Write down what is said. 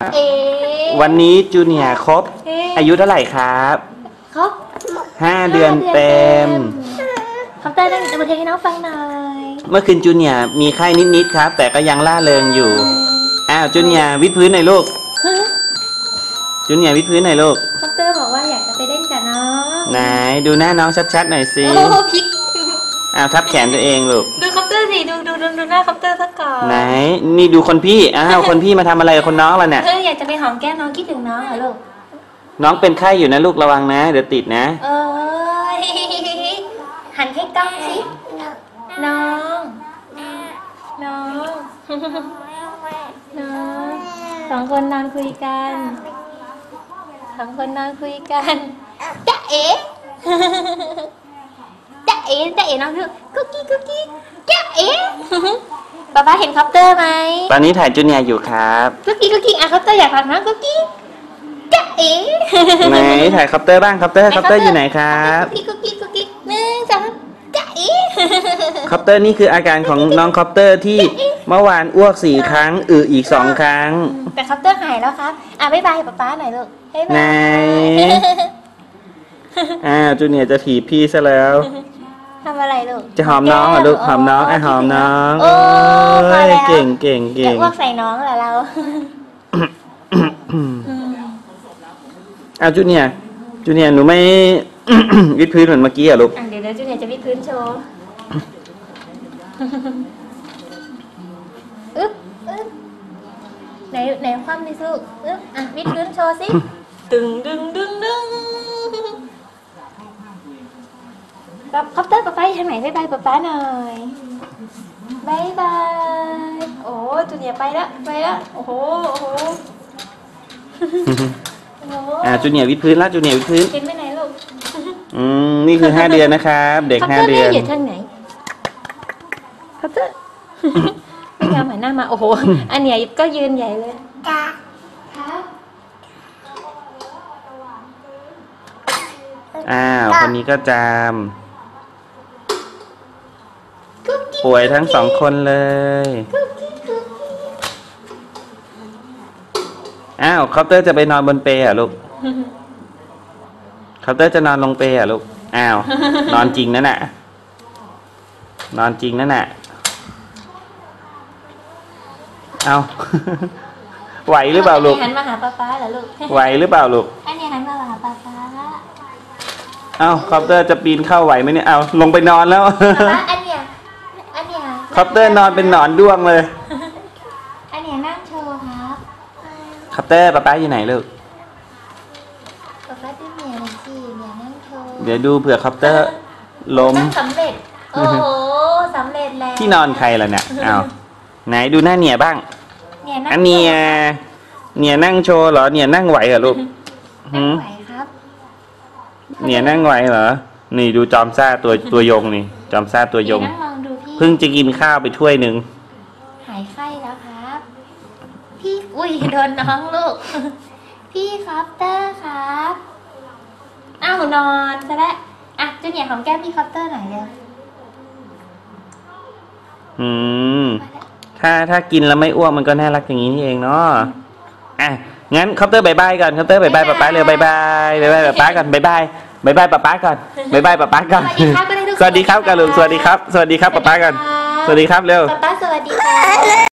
เอ๊ะวันนี้จูเนียร์ครบเอ๊ะอายุเท่าไหร่ครับครับห้าเดือนเต็มคอปเตอร์นั่งจะมาเทให้น้องฟังหน่อย เมื่อคืนจูเนียร์มีไข้นิดๆครับ แต่ก็ยังล่าเริงอยู่ อ้าวจูเนียร์วิดพื้นหน่อยลูกฮะจูเนียร์วิดพื้นหน่อยลูกคอปเตอร์บอกว่าอยากจะไปเล่นกับน้อง ไหนดูหน้าน้องชัดๆหน่อยสิโอ้โหพลิก อ้าวทับแขนตัวเองลูก ดูคอปเตอร์สิดูดูดูดูหน้าคอปเตอร์สักก่อนไหน นี่ดูคนพี่ อ้าว คนพี่มาทำอะไรกับคนน้องล่ะเนี่ยเอออยากจะไปหอมแก้มน้องคิดถึงน้องเหรอลูก น้องเป็นไข้อยู่นะลูกระวังนะ เดี๋ยวติดนะ เอ้ยหันให้กล้องสิ น้อง น้อง น้องสองคนนอนคุยกันสองคนนอนคุยกันจ๊ะเอ๋จ๊ะ เอ๋จ๊ะเอ๋น้องดูกุ๊กกี้กุ๊กกี้จ๊ะเอ๋ป๊าป๊าเห็นคอปเตอร์ไหมตอนนี้ถ่ายจูเนียร์อยู่ครับกุ๊กกี้กุ๊กกี้อะคอปเตอร์อยากฟังนะกุ๊กกี้จ๊ะเอ๋ไหนถ่ายคอปเตอร์บ้างคอปเตอร์คอปเตอร์อยู่ไหนครับกุ๊กกี้กุ๊กกี้กุ๊กกี้หนึ่งสองจ๊ะเอ๋คอปเตอร์นี่คืออาการของน้องคอปเตอร์ที่เมื่อวานอ้วกสี่ครั้งอึอีกสองครั้ง แต่คอปเตอร์หายแล้วครับอะบ๊ายบายป๊าป๊าหน่อยลูกบ๊ายบายไหนอ้าวจูเนียร์จะถีบพี่ซะแล้ว ทำอะไรลูก จะหอมน้องเหรอลูกหอมน้องไอะหอมน้องโอ้พอเอ้ยแล้วเก่งเก่งจะเก่งอ้วกใส่น้องเหรอเราอ้าวจูเนียร์จูเนียร์หนูไม่ วิดพื้นเหมือนเมื่อกี้เหรอลูก อะเดี๋ยวเดี๋ยวจูเนียร์จะวิดพื้นโชว์อึ๊บอึ๊บไหนไหนคว่ำดิสู้อึ๊บอะวิดพื้นโชว์สิดึงดึงดึงดึง กับคอปเตอร์ป๊าป๊าอยู่ทางไหนบ๊ายบายป๊าป๊าหน่อยบ๊ายบายโอ้จูเนียร์ไปแล้วไปแล้วโอ้โหโอ้โหโอ้โหอ่าจูเนียร์วิดพื้นแล้วจูเนียร์วิดพื้น เห็นไปไหนลูกอืม นี่คือห้าเดือนนะครับ เด็กคอปห้าเตอร์เดืแม่อน อยู่ทางไหนคอปเตอร์ ไม่ยอมหันหน้ามาโอ้โหอันเนี้ยก็ยืนใหญ่เลยครับอ้าวคนนี้ก็จาม ป่วยทั้งสองคนเลย อ้าวคอปเตอร์จะไปนอนบนเปรย์เหรอลูกคอปเตอร์จะนอนลงเปรย์เหรอลูก อ้าว นอนจริงนั่นน่ะ นอนจริงนั่นน่ะ เอาไหวหรือเปล่าลูก หันมาหาป๊าป๊าเหรอลูกไหวหรือเปล่าลูก อันเนี้ยหันมาหาป๊าป๊าเอ้าคอปเตอร์จะปีนเข้าไหวไหมเนี่ย เอาลงไปนอนแล้วป๊าป๊าอันเนี้ยอันเนี้ย คอปเตอร์นอนเป็นหนอนด้วงเลย อันเนี้ยนั่งโชว์ครับคอปเตอร์ป๊าป๊าอยู่ไหนลูก ป๊าป๊าที่เนียนะสิเนียนั่งโชว์เดี๋ยวดูเผื่อคอปเตอร์ล้ม นั่งสำเร็จ โอ้โหสำเร็จแล้วที่นอนใครล่ะเนี่ยเอาไหนดูหน้าเนียบ้างเนี่ยนั่งอันเนียเนียนั่งโชว์เหรอ เนียนั่งไหวเหรอลูกนั่หืงมไหวครับ เนียนั่งไหวเหรอ นี่ดูจอมซ่าตัวตัวยงนี่ จอมซ่าตัวยงนั่งลองดูพี่ เพิ่งจะกินข้าวไปถ้วยหนึ่งหายไข้แล้วครับ พี่อุ้ยโดนน้องลูก พี่คอปเตอร์ครับอ้าวนอนซะแล้วอะจูเนียร์ของแก้มพี่คอปเตอร์หน่อยเร็วอืม ถ้าถ้ากินแล้วไม่อ้วกมันก็น่ารักอย่างนี้นี่เองเนาะอะงั้นคอปเตอร์บายบายก่อนคอปเตอร์บายบายป๊าป๊าเร็วบายบายบายบายป๊าป๊าก่อนบายบายบายบายป๊าป๊าก่อนบายบายป๊าป๊าก่อนสวัสดีครับก็ได้ลูก สวัสดีครับกาลูกสวัสดีครับ สวัสดีครับป๊าป๊ากัน สวัสดีครับเร็ว ป๊าป๊าสวัสดีค่ะ